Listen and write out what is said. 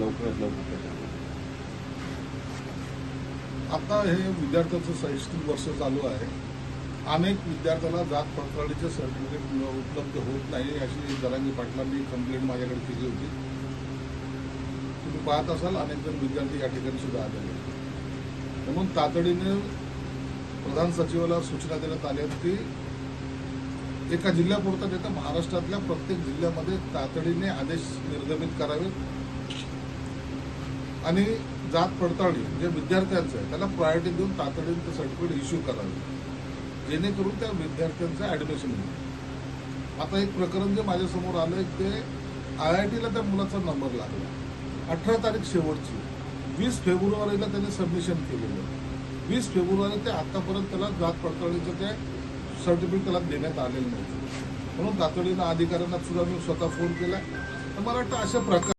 लवकरात लवकर. आता हे विद्यार्थ्याचं शैक्षणिक वर्ष चालू आहे. अनेक विद्यार्थ्याला जात पडताळीचे सर्टिफिकेट उपलब्ध होत नाही अशी जरांगी पाटलांनी कंप्लेंट माझ्याकडे केली होती. तुम्ही पाहत असाल अनेक जण विद्यार्थी या ठिकाणी सुद्धा आलेले म्हणून तातडीने प्रधान सचिवाला सूचना देण्यात आल्या आहेत की एका जिल्ह्यापुरता नाही तर महाराष्ट्रातल्या प्रत्येक जिल्ह्यामध्ये तातडीने आदेश निर्गमित करावेत. आणि जात पडताळणी जे विद्यार्थ्यांचं आहे त्याला प्रायोरिटी देऊन तातडीने ते सर्टिफिकेट इश्यू करावे. जेणेकरून त्या विद्यार्थ्यांचं ॲडमिशन होईल. आता एक प्रकरण जे माझ्यासमोर आलं आहे ते आय आय टीला त्या मुलाचा नंबर लागला. अठरा तारीख शेवटची. वीस फेब्रुवारीला त्याने सबमिशन केलेलं. वीस फेब्रुवारी ते आत्तापर्यंत त्याला जात पडताळणीचं ते सर्टिफिकेट त्याला देण्यात आलेलं नाही. म्हणून तातडीनं अधिकाऱ्यांना सुद्धा मी स्वतः फोन केला. तर मला वाटतं अशा प्रकार